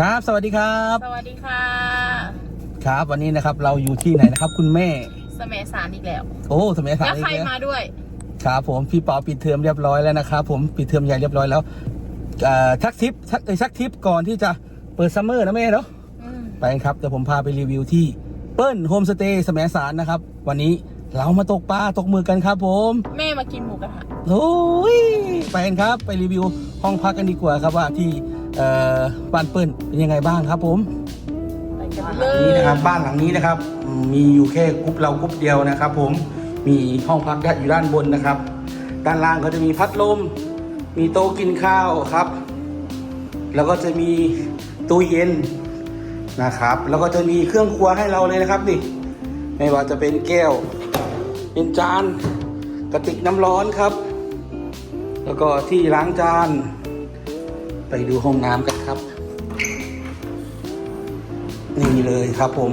ครับ สวัสดีครับ สวัสดีค่ะ ครับวันนี้นะครับเราอยู่ที่ไหนนะครับคุณแม่ สมัยสารอีกแล้ว โอ้สมัยสาแล้รวอีใครกแล้วมาด้วย ครับผมพี่เปาปิดเทอมเรียบร้อยแล้วนะครับผมปิดเทอมใหญ่เรียบร้อยแล้วเอ่อชักทิปชักเอ้ยชักทิปก่อนที่จะเปิดซัมเมอร์นะแม่เนาะอืมไปกันครับเดี๋ยวผมพาไปรีวิวที่เปิ้ลโฮมสเตย์สมัยสารนะครับ วันนี้เรามาตกปลาตกหมือกันครับผม แม่มากินหมูกระทะโอ้ยไปกันครับ ไปรีวิวห้องพักกันดีกว่าครับว่าที่ เอ่อบ้านเปิ้ลเป็นยังไงบ้างครับผมหลังนี้นะครับบ้านหลังนี้นะครับมมีอยู่แค่กรุ๊ปเรากรุ๊ปเดียวนะครับ ผมมีห้องพักอยู่ด้านบนนะครับ ด้านล่างก็จะมีพัดลม มีโต๊ะกินข้าวครับ แล้วก็จะมีตู้เย็นนะครับ แล้วก็จะมีเครื่องครัวให้เราเลยนะครับนี่ไม่ว่าจะเป็นแก้ว เป็นจานกระติกน้ำร้อนครับ แล้วก็ที่ล้างจาน ไปดูห้องน้ำกันครับ นี่เลยครับผม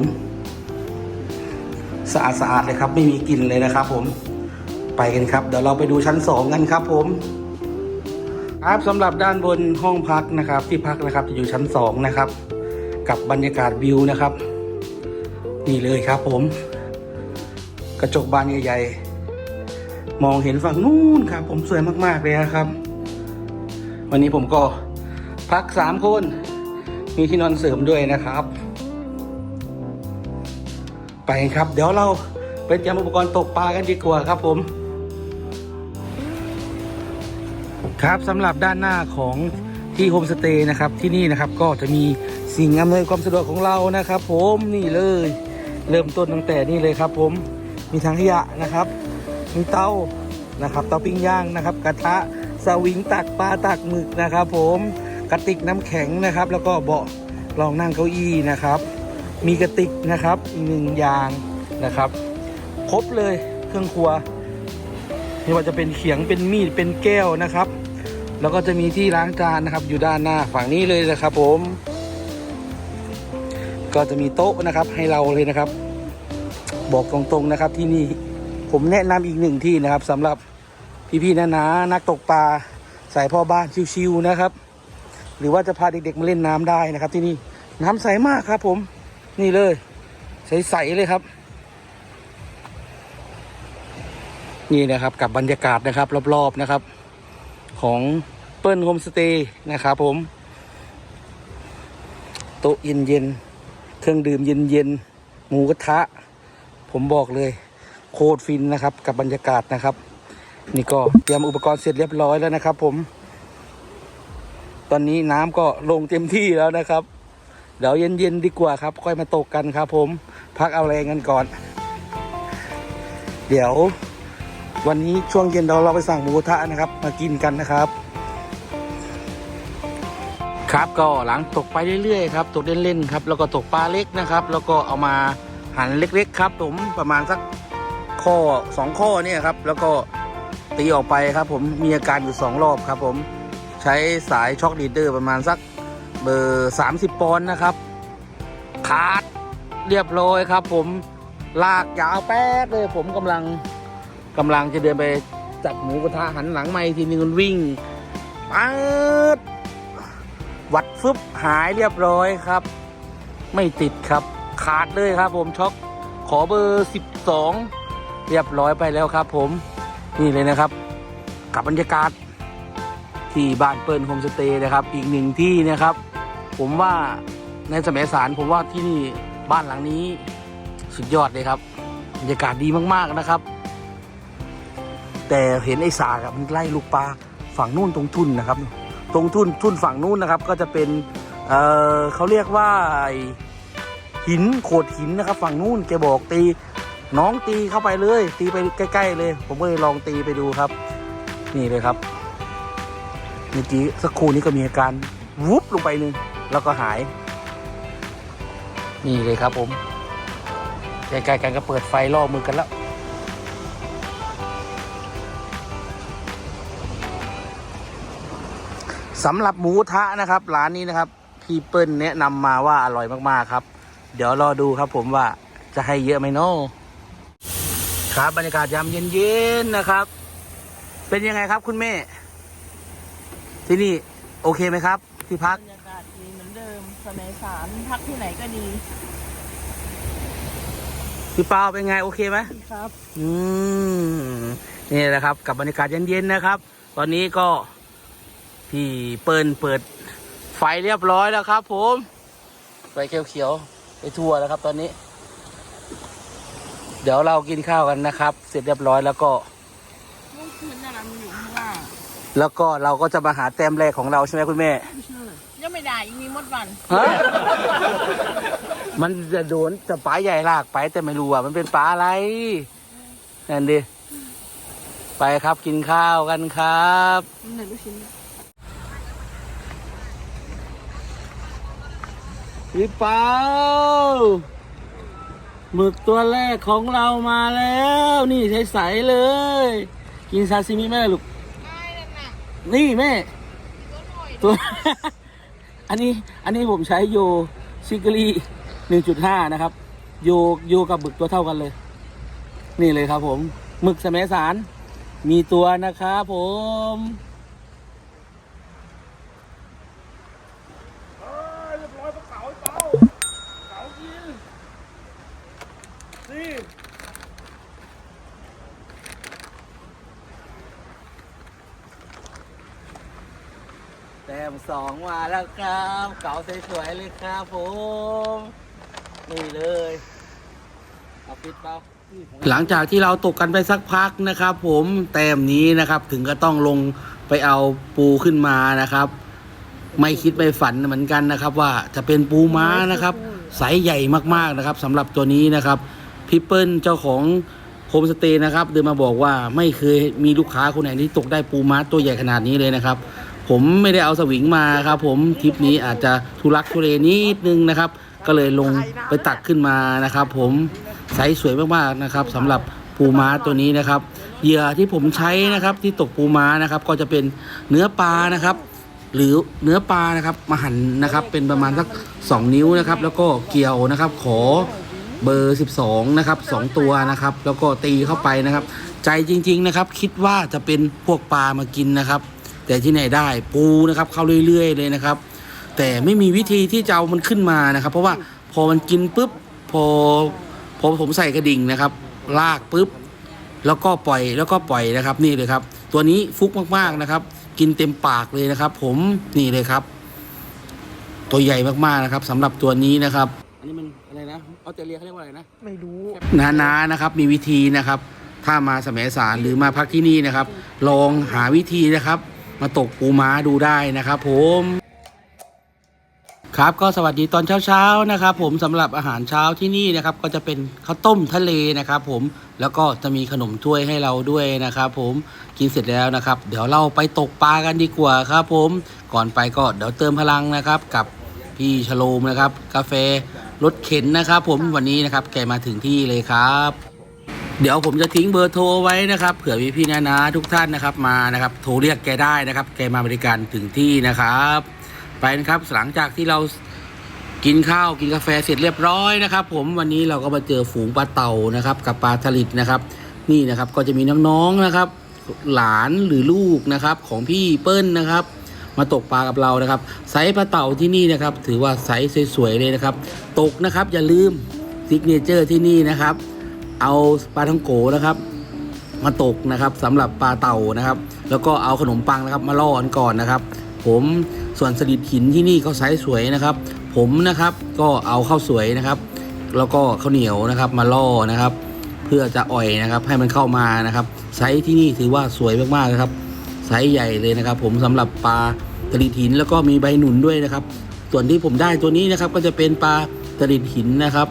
สะอาดสะอาดเลยครับ ไม่มีกลิ่นเลยนะครับ ผม ไปกันครับ เดี๋ยวเราไปดูชั้นสองกันครับ ผม ครับสำหรับด้านบนห้องพักนะครับ ที่พักนะครับจะอยู่ชั้นสองนะครับ กับบรรยากาศวิวนะครับ นี่เลยครับ ผม กระจกบานใหญ่ๆมองเห็นฝั่งนู้นครับ ผมสวยมากๆเลยนะครับวันนี้ผมก็ พักสามคน มีที่นอนเสริมด้วยนะครับ ไปครับ เดี๋ยวเราไปเตรียมอุปกรณ์ตกปลากันดีกว่าครับผม ครับสำหรับด้านหน้าของที่โฮมสเตย์นะครับที่นี่นะครับก็จะมีสิ่งอำนวยความสะดวกของเรานะครับ ผมนี่เลย เริ่มต้นตั้งแต่นี่เลยครับ ผมมีถังขยะนะครับ มีเตานะครับเตาปิ้งย่างนะครับ กระทะสวิงตักปลาตักหมึกนะครับ ผม กระติกน้ำแข็งนะครับ แล้วก็เบาะรองนั่งเก้าอี้นะครับ มีกระติกนะครับอีกหนึ่งอย่างนะครับ ครบเลยเครื่องครัวไม่ว่าจะเป็นเขียงเป็นมีดเป็นแก้วนะครับ แล้วก็จะมีที่ล้างจานนะครับ อยู่ด้านหน้าฝั่งนี้เลยนะครับ ผม ก็จะมีโต๊ะนะครับให้เราเลยนะครับ บอกตรงๆนะครับที่นี่ผมแนะนำอีกหนึ่งที่นะครับสำหรับพี่ๆนานานักตกปลาสายพ่อบ้านชิวๆนะครับ หรือว่าจะพาเด็กๆมาเล่นน้ำได้นะครับ ที่นี่น้ำใสมากครับ ผม นี่เลย ใสๆเลยครับ นี่นะครับกับบรรยากาศนะครับ รอบๆนะครับ ของเปิ้ลโฮมสเตย์นะครับผม โต๊ะเย็นๆเครื่องดื่มเย็นๆหมูกระทะ ผมบอกเลย โคตรฟินนะครับ กับบรรยากาศนะครับ นี่ก็เตรียมอุปกรณ์เสร็จเรียบร้อยแล้วนะครับ ผม ตอนนี้น้ำก็ลงเต็มที่แล้วนะครับ เดี๋ยวเย็นๆดีกว่าครับ ค่อยมาตกกันครับผม พักเอาแรงกันก่อน เดี๋ยว วันนี้ช่วงเย็นเราเราไปสั่งหมูกระทะนะครับ มากินกันนะครับ ครับก็หลังตกไปเรื่อยๆครับตกเล่นๆครับ แล้วก็ตกปลาเล็กนะครับ แล้วก็เอามาหั่นเล็กๆ ครับ ผมประมาณสักข้อสองข้อเนี่ยครับ แล้วก็ตีออกไปครับ ผมมีอาการอยู่สองรอบครับผม ช้สายช็อคลีเดอร์ประมาณสักเบอร์สามสิบปอนด์นะครับ ขาดเรียบร้อยครับ ผมลากยาวแป๊ดเลยผมกำลังกำลังจะเดินไปจับหมูกระทะหันหลังไม่ทีนึงมันวิ่งป๊ดวัดฟึบหายเรียบร้อยครับ ไม่ติดครับ ขาดเลยครับ ผมช็อกขอเบอร์สิบสองเรียบร้อยไปแล้วครับ ผมนี่เลยนะครับ กับบรรยากาศ ที่บ้านเปิ้ลโฮมสเตย์นะครับ อีกหนึ่งที่นะครับ ผมว่าในสมัยสารผมว่าที่นี่บ้านหลังนี้สุดยอดเลยครับบรรยากาศดีมากๆนะครับ แต่เห็นไอ้สากอะมันไล่ลูกปลาฝั่งนู่นตรงทุ่นนะครับ ตรงทุ่นทุ่นฝั่งนู่นนะครับ ก็จะเป็นเเขาเรียกว่าหินโขดหินนะครับ ฝั่งนู่นแกบอกตีน้องตีเข้าไปเลย ตีไปใกล้ ๆ เลย ผมก็เลยลองตีไปดูครับ นี่เลยครับ มื่อกี้สักครู่นี้ก็มีอาการวุบลงไปหนึ่งแล้วก็หาย นี่เลยครับผมใกล้ๆกันก็เปิดไฟล่อมือกันแล้วสำหรับหมูทะนะครับ ร้านนี้นะครับพี่เปิ้ลแนะนำมาว่าอร่อยมากๆครับ เดี๋ยวรอดูครับผมว่าจะให้เยอะไหมเนาะครับบรรยากาศยามเย็นๆนะครับ เป็นยังไงครับคุณแม่ ที่นี่โอเคไหมครับ ที่พักบรรยากาศดีเหมือนเดิมสสมัยสามพักที่ไหนก็ดีพี่เปาเป็นไงโอเคไหมครับ อืมนี่แหละครับ กับบรรยากาศเย็นๆนะครับ ตอนนี้ก็พี่เปิลเปิดไฟเรียบร้อยแล้วครับ ผมไฟเขียวๆไปทั่วแล้วครับ ตอนนี้ เดี๋ยวเรากินข้าวกันนะครับ เสร็จเรียบร้อยแล้วก็ เมื่อคืนน่ะนะมันอยู่ข้างล่าง แล้วก็เราก็จะมาหาแต้มแรกของเราใช่ไหมคุณแม่ยังไม่ได้ยังมีมดวันฮะมันจะโดนจะปลาใหญ่ลากไปแต่ไม่รู้ว่ามันเป็นปลาอะไรนั่นดิไปครับกินข้าวกันครับมันไหนลูกชิ้นพี่เปาหมึกตัวแรกของเรามาแล้ว นี่ใสๆเลย กินซาซิมิไหมล่ะลูก นี่แม่ ตัว อันนี้อันนี้ผมใช้โยซิกรีหนึ่งจุดห้านะครับ โยโยกับบึกตัวเท่ากันเลย นี่เลยครับผมหมึกสมสาร มีตัวนะครับผม แต้มสองมาแล้วครับเก๋าสวยๆเลยครับผมนี่เลยเอาปิดเปล่าหลังจากที่เราตกกันไปสักพักนะครับ ผมแต้มนี้นะครับ ถึงก็ต้องลงไปเอาปูขึ้นมานะครับ ไม่คิดไม่ฝันเหมือนกันนะครับ ว่าจะเป็นปูม้านะครับไซส์ใหญ่มากๆนะครับสำหรับตัวนี้นะครับพี่เปิ้ลเจ้าของโฮมสเตย์นะครับ เดินมาบอกว่าไม่เคยมีลูกค้าคนไหนที่ตกได้ปูม้าตัวใหญ่ขนาดนี้เลยนะครับ ผมไม่ได้เอาสวิงมาครับผมทริปนี้อาจจะทุลักทุเลนิดนึงนะครับ ก็เลยลงไปตักขึ้นมานะครับ ผมไซส์สวยมากๆนะครับสำหรับปูม้าตัวนี้นะครับ เหยื่อที่ผมใช้นะครับที่ตกปูม้านะครับ ก็จะเป็นเนื้อปลานะครับ หรือเนื้อปลานะครับมาหั่นนะครับ เป็นประมาณสัก 2 นิ้วนะครับ แล้วก็เกี่ยวนะครับ ขอเบอร์ 12 นะครับ 2 ตัวนะครับ แล้วก็ตีเข้าไปนะครับ ใจจริง ๆนะครับ คิดว่าจะเป็นพวกปลามากินนะครับ แต่ที่ไหนได้ปูนะครับเข้าเรื่อย ๆ เลยนะครับ แต่ไม่มีวิธีที่จะเอามันขึ้นมานะครับ เพราะว่าพอมันกินปุ๊บพอพอผมใส่กระดิ่งนะครับ ลากปุ๊บแล้วก็ปล่อยแล้วก็ปล่อยนะครับนี่เลยครับ ตัวนี้ฟุกมากๆนะครับ กินเต็มปากเลยนะครับ ผมนี่เลยครับ ตัวใหญ่มากๆนะครับสำหรับตัวนี้นะครับอันนี้มันอะไรนะออสเตรเลียเขาเรียกว่าอะไรนะไม่รู้นานานะครับ มีวิธีนะครับ ถ้ามาสมัยสารหรือมาพักที่นี่นะครับ ลองหาวิธีนะครับ มาตกปูม้าดูได้นะครับผมครับก็สวัสดีตอนเช้าๆนะครับ ผมสำหรับอาหารเช้าที่นี่นะครับ ก็จะเป็นข้าวต้มทะเลนะครับ ผมแล้วก็จะมีขนมถ้วยให้เราด้วยนะครับ ผมกินเสร็จแล้วนะครับ เดี๋ยวเราไปตกปลากันดีกว่าครับ ผมก่อนไปก็เดี๋ยวเติมพลังนะครับกับพี่ชโลมนะครับ กาแฟรถเข็นนะครับ ผมวันนี้นะครับ แกมาถึงที่เลยครับ เดี๋ยวผมจะทิ้งเบอร์โทรไว้นะครับ เผื่อพี่พี่ๆนานาทุกท่านนะครับมานะครับ โทรเรียกแกได้นะครับ แกมาบริการถึงที่นะครับ ไปนะครับหลังจากที่เรากินข้าวกินกาแฟเสร็จเรียบร้อยนะครับ ผมวันนี้เราก็มาเจอฝูงปลาเต่านะครับ กับปลาสลิดนะครับ นี่นะครับก็จะมีน้องๆนะครับ หลานหรือลูกนะครับ ของพี่เปิ้ลนะครับ มาตกปลากับเรานะครับไซส์ปลาเต่าที่นี่นะครับ ถือว่าไซส์สวยๆเลยนะครับ ตกนะครับอย่าลืมซิกเนเจอร์ที่นี่นะครับ เอาปลาท่องโกนะครับ มาตกนะครับสำหรับปลาเต่านะครับ แล้วก็เอาขนมปังนะครับ มาล่อกันก่อนนะครับ ผมส่วนสลิดหินที่นี่เขาไซส์สวยนะครับ ผมนะครับก็เอาข้าวสวยนะครับ แล้วก็ข้าวเหนียวนะครับ มาล่อนะครับ เพื่อจะอ่อยนะครับ ให้มันเข้ามานะครับไซส์ที่นี่ถือว่าสวยมากๆนะครับไซส์ใหญ่เลยนะครับ ผมสำหรับปลาสลิดหินแล้วก็มีใบหนุนด้วยนะครับ ส่วนที่ผมได้ตัวนี้นะครับ ก็จะเป็นปลาสลิดหินนะครับ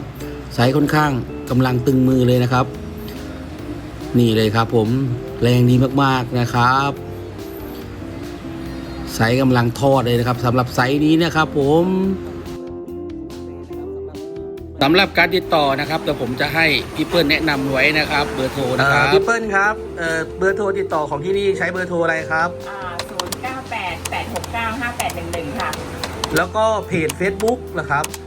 ไซส์ค่อนข้าง กำลังตึงมือเลยนะครับ นี่เลยครับผมแรงดีมากๆนะครับไซส์กำลังทอดเลยนะครับสำหรับไซส์นี้นะครับผมสำหรับการติดต่อนะครับเดี๋ยวผมจะให้พี่เปิ้ลแนะนำไว้นะครับ เบอร์โทรนะครับพี่เปิ้ลครับเอ่อเบอร์โทรติดต่อของที่นี่ใช้เบอร์โทรอะไรครับอ่าศูนย์เก้าแปดแปดหกเก้าห้าแปดหนึ่งหนึ่งค่ะ แล้วก็เพจ Facebook นะครับเฟซบุ๊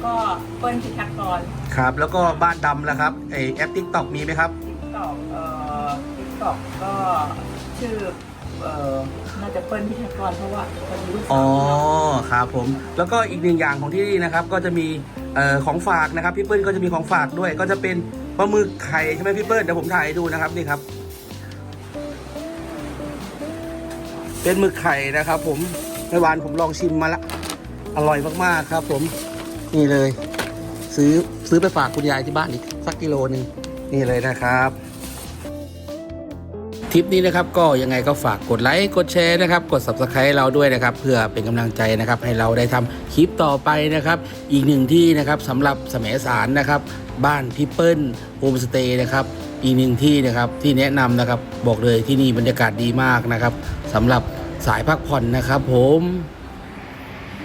กก็เปิ้ลพิทักษ์กรครับ แล้วก็บ้านดำนะครับไอแอปทิกตอกมีไหมครับ ติ๊กต็อกเอ่อติ๊กต็อกก็ชื่อเอ่อน่าจะเปิ้ลพิธีกรเพราะว่าพอดีลูกสาวอ๋อครับผม แล้วก็อีกหนึ่งอย่างของที่นี่นะครับ ก็จะมีเอ่อของฝากนะครับพี่เปิ้ลก็จะมีของฝากด้วย ก็จะเป็นปลาหมึกไข่ใช่ไหมพี่เปิ้ลเดี๋ยวผมถ่ายให้ดูนะครับนี่ครับ เป็นหมึกไข่นะครับ ผมเมื่อวานผมลองชิมมาละอร่อยมากๆครับ ผม นี่เลย ซื้อซื้อไปฝากคุณยายที่บ้านอีกสักกิโลหนึ่งนี่เลยนะครับทริปนี้นะครับก็ยังไงก็ฝากกดไลค์กดแชร์นะครับกด subscribe เราด้วยนะครับ เพื่อเป็นกำลังใจนะครับ ให้เราได้ทำคลิปต่อไปนะครับ อีกหนึ่งที่นะครับสำหรับสมสารนะครับ บ้านพี่เปิ้ลโฮมสเตย์นะครับอีกหนึ่งที่นะครับที่แนะนำนะครับบอกเลยที่นี่บรรยากาศดีมากนะครับสำหรับสายพักผ่อนนะครับผม